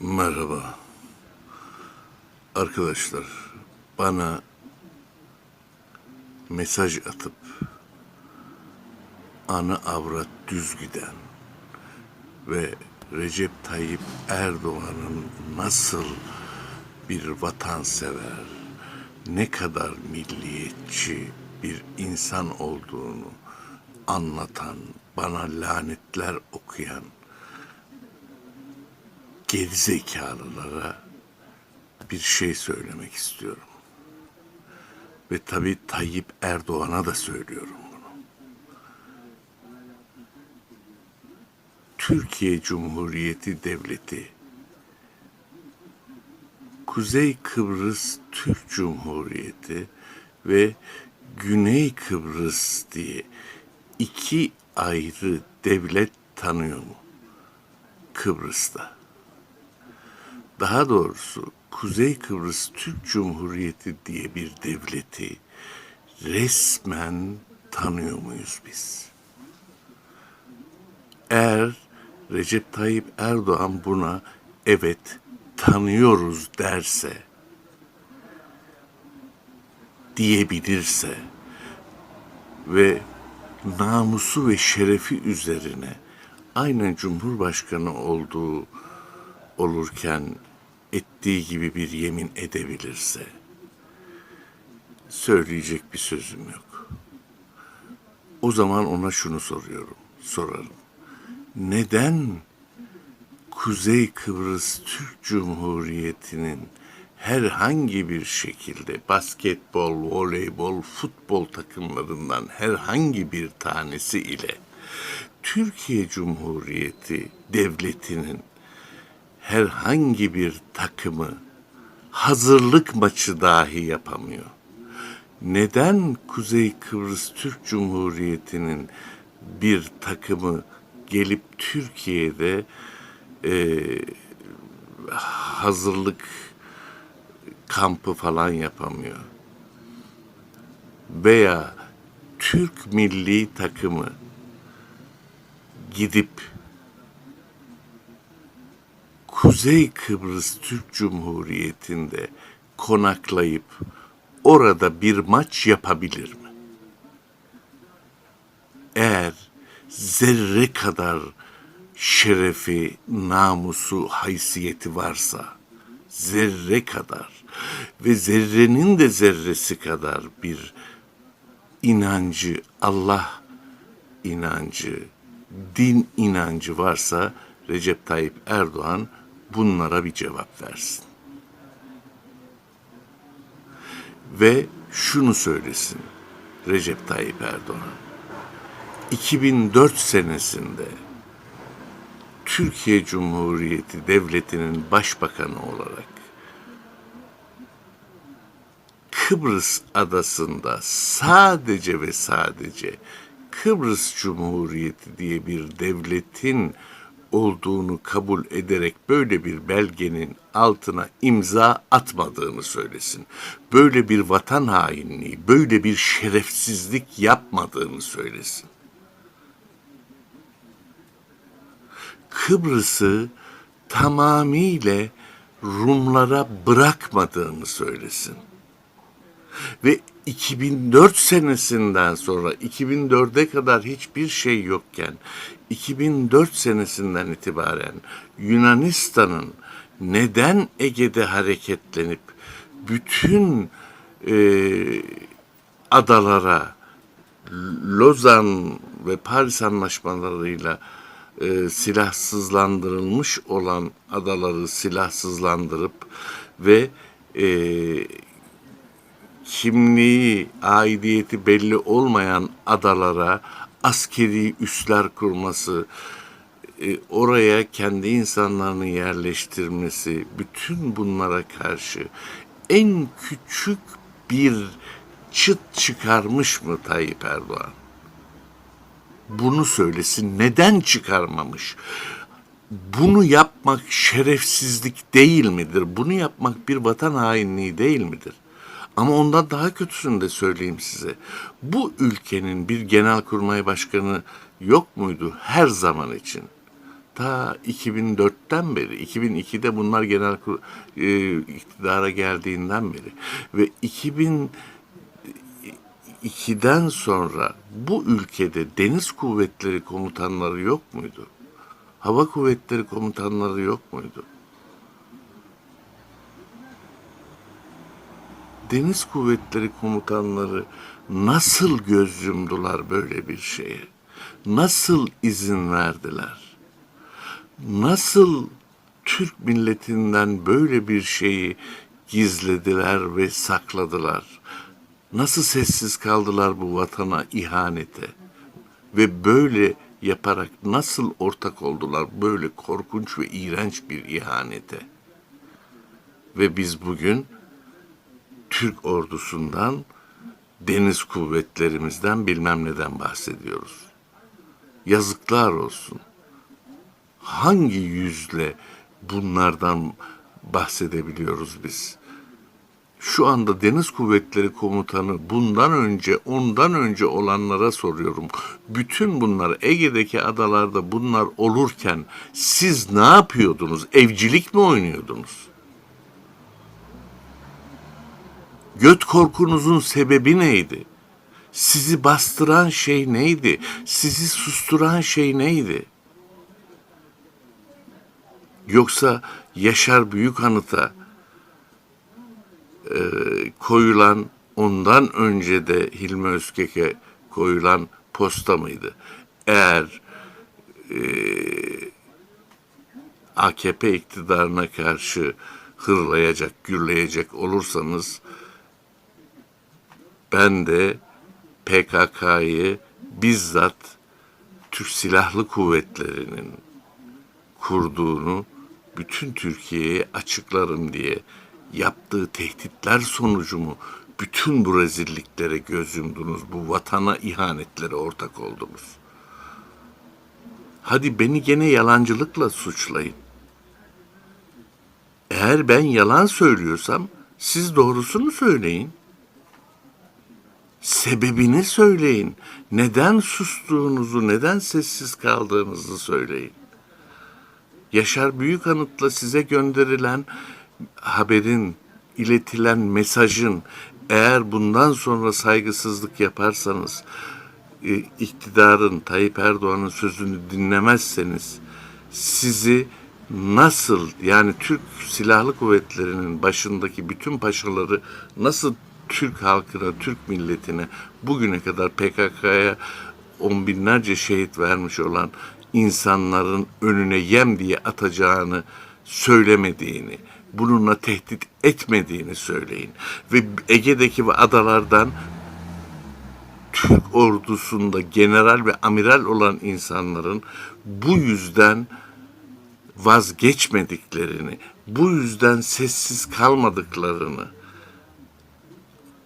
Merhaba. Arkadaşlar, bana mesaj atıp ana avrat düz giden ve Recep Tayyip Erdoğan'ın nasıl bir vatansever, ne kadar milliyetçi bir insan olduğunu anlatan, bana lanetler okuyan gerizekalılara bir şey söylemek istiyorum. Ve tabii Tayyip Erdoğan'a da söylüyorum bunu. Türkiye Cumhuriyeti Devleti Kuzey Kıbrıs Türk Cumhuriyeti ve Güney Kıbrıs diye iki ayrı devlet tanıyor mu Kıbrıs'ta? Daha doğrusu Kuzey Kıbrıs Türk Cumhuriyeti diye bir devleti resmen tanıyor muyuz biz? Eğer Recep Tayyip Erdoğan buna evet tanıyoruz derse, diyebilirse ve namusu ve şerefi üzerine aynen Cumhurbaşkanı olduğu olurken ettiği gibi bir yemin edebilirse söyleyecek bir sözüm yok. O zaman ona şunu soruyorum, sorarım. Neden Kuzey Kıbrıs Türk Cumhuriyeti'nin herhangi bir şekilde basketbol, voleybol, futbol takımlarından herhangi bir tanesi ile Türkiye Cumhuriyeti devletinin herhangi bir takımı hazırlık maçı dahi yapamıyor. Neden Kuzey Kıbrıs Türk Cumhuriyeti'nin bir takımı gelip Türkiye'de e, hazırlık kampı falan yapamıyor? Veya Türk milli takımı gidip Kuzey Kıbrıs Türk Cumhuriyeti'nde konaklayıp orada bir maç yapabilir mi? Eğer zerre kadar şerefi, namusu, haysiyeti varsa, zerre kadar ve zerrenin de zerresi kadar bir inancı, Allah inancı, din inancı varsa Recep Tayyip Erdoğan bunlara bir cevap versin. Ve şunu söylesin Recep Tayyip Erdoğan. 2004 senesinde Türkiye Cumhuriyeti Devleti'nin başbakanı olarak Kıbrıs adasında sadece ve sadece Kıbrıs Cumhuriyeti diye bir devletin olduğunu kabul ederek böyle bir belgenin altına imza atmadığını söylesin. Böyle bir vatan hainliği, böyle bir şerefsizlik yapmadığını söylesin. Kıbrıs'ı tamamıyla Rumlara bırakmadığını söylesin. Ve 2004 senesinden sonra 2004'e kadar hiçbir şey yokken 2004 senesinden itibaren Yunanistan'ın neden Ege'de hareketlenip bütün e, adalara Lozan ve Paris anlaşmalarıyla e, silahsızlandırılmış olan adaları silahsızlandırıp ve e, kimliği, aidiyeti belli olmayan adalara askeri üsler kurması, e, oraya kendi insanlarını yerleştirmesi, bütün bunlara karşı en küçük bir çıt çıkarmış mı Tayyip Erdoğan? Bunu söylesin. Neden çıkarmamış? Bunu yapmak şerefsizlik değil midir? Bunu yapmak bir vatan hainliği değil midir? Ama ondan daha kötüsünü de söyleyeyim size. Bu ülkenin bir genelkurmay başkanı yok muydu her zaman için? ta 2004'ten beri, 2002'de bunlar genel kur- e, iktidara geldiğinden beri ve 2002'den sonra bu ülkede deniz kuvvetleri komutanları yok muydu? Hava kuvvetleri komutanları yok muydu? Deniz kuvvetleri komutanları nasıl göz yumdular böyle bir şeye? Nasıl izin verdiler? Nasıl Türk milletinden böyle bir şeyi gizlediler ve sakladılar? Nasıl sessiz kaldılar bu vatana ihanete? Ve böyle yaparak nasıl ortak oldular böyle korkunç ve iğrenç bir ihanete? Ve biz bugün Türk ordusundan, deniz kuvvetlerimizden bilmem neden bahsediyoruz. Yazıklar olsun. Hangi yüzle bunlardan bahsedebiliyoruz biz? Şu anda Deniz Kuvvetleri Komutanı bundan önce, ondan önce olanlara soruyorum. Bütün bunlar Ege'deki adalarda bunlar olurken siz ne yapıyordunuz? Evcilik mi oynuyordunuz? Göt korkunuzun sebebi neydi? Sizi bastıran şey neydi? Sizi susturan şey neydi? Yoksa Yaşar Büyükanıt'a e, koyulan ondan önce de Hilmi Özkek'e koyulan posta mıydı? Eğer e, AKP iktidarına karşı hırlayacak, gürleyecek olursanız ben de PKK'yı bizzat Türk Silahlı Kuvvetleri'nin kurduğunu bütün Türkiye'ye açıklarım diye yaptığı tehditler sonucu mu bütün bu rezilliklere göz yumdunuz, bu vatana ihanetlere ortak oldunuz? Hadi beni gene yalancılıkla suçlayın. Eğer ben yalan söylüyorsam siz doğrusunu söyleyin. Sebebini söyleyin. Neden sustuğunuzu, neden sessiz kaldığınızı söyleyin. Yaşar Büyükanıt'la size gönderilen haberin, iletilen mesajın eğer bundan sonra saygısızlık yaparsanız, e, iktidarın, Tayyip Erdoğan'ın sözünü dinlemezseniz sizi nasıl yani Türk Silahlı Kuvvetleri'nin başındaki bütün paşaları nasıl Türk halkına, Türk milletine bugüne kadar PKK'ya on binlerce şehit vermiş olan insanların önüne yem diye atacağını söylemediğini, bununla tehdit etmediğini söyleyin. Ve Ege'deki ve adalardan Türk ordusunda general ve amiral olan insanların bu yüzden vazgeçmediklerini, bu yüzden sessiz kalmadıklarını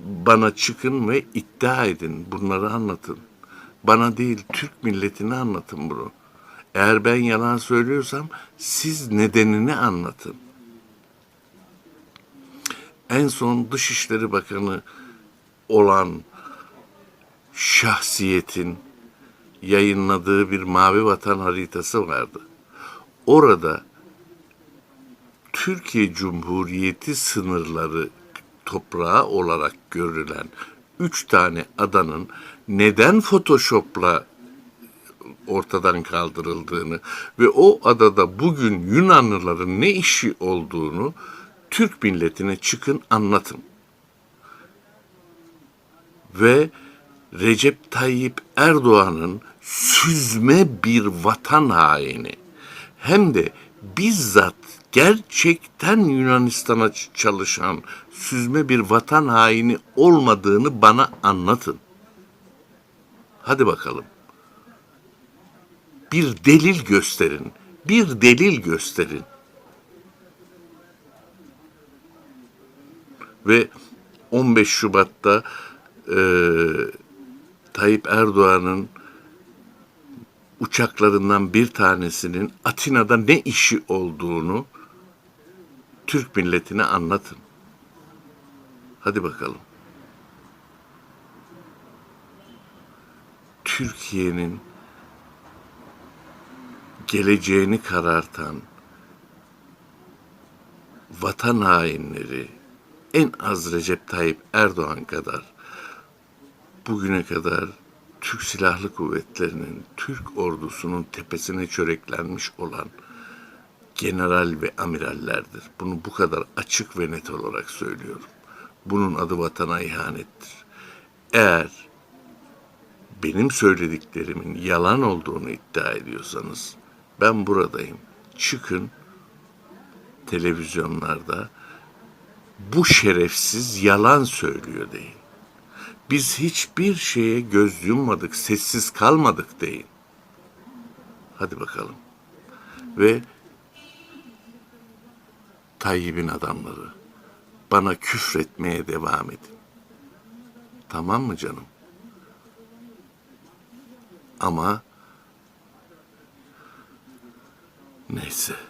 bana çıkın ve iddia edin. Bunları anlatın. Bana değil Türk milletine anlatın bunu. Eğer ben yalan söylüyorsam siz nedenini anlatın. En son Dışişleri Bakanı olan şahsiyetin yayınladığı bir mavi vatan haritası vardı. Orada Türkiye Cumhuriyeti sınırları toprağı olarak görülen üç tane adanın neden Photoshop'la ortadan kaldırıldığını ve o adada bugün Yunanlıların ne işi olduğunu Türk milletine çıkın anlatın. Ve Recep Tayyip Erdoğan'ın süzme bir vatan haini hem de bizzat gerçekten Yunanistan'a çalışan süzme bir vatan haini olmadığını bana anlatın. Hadi bakalım. Bir delil gösterin. Bir delil gösterin. Ve 15 Şubat'ta eee Tayyip Erdoğan'ın uçaklarından bir tanesinin Atina'da ne işi olduğunu Türk milletine anlatın. Hadi bakalım. Türkiye'nin geleceğini karartan vatan hainleri en az Recep Tayyip Erdoğan kadar bugüne kadar Türk Silahlı Kuvvetleri'nin, Türk ordusunun tepesine çöreklenmiş olan general ve amirallerdir. Bunu bu kadar açık ve net olarak söylüyorum. Bunun adı vatana ihanettir. Eğer benim söylediklerimin yalan olduğunu iddia ediyorsanız ben buradayım. Çıkın televizyonlarda bu şerefsiz yalan söylüyor deyin. Biz hiçbir şeye göz yummadık, sessiz kalmadık deyin. Hadi bakalım. Ve Tayyip'in adamları bana küfretmeye devam edin. Tamam mı canım? Ama neyse.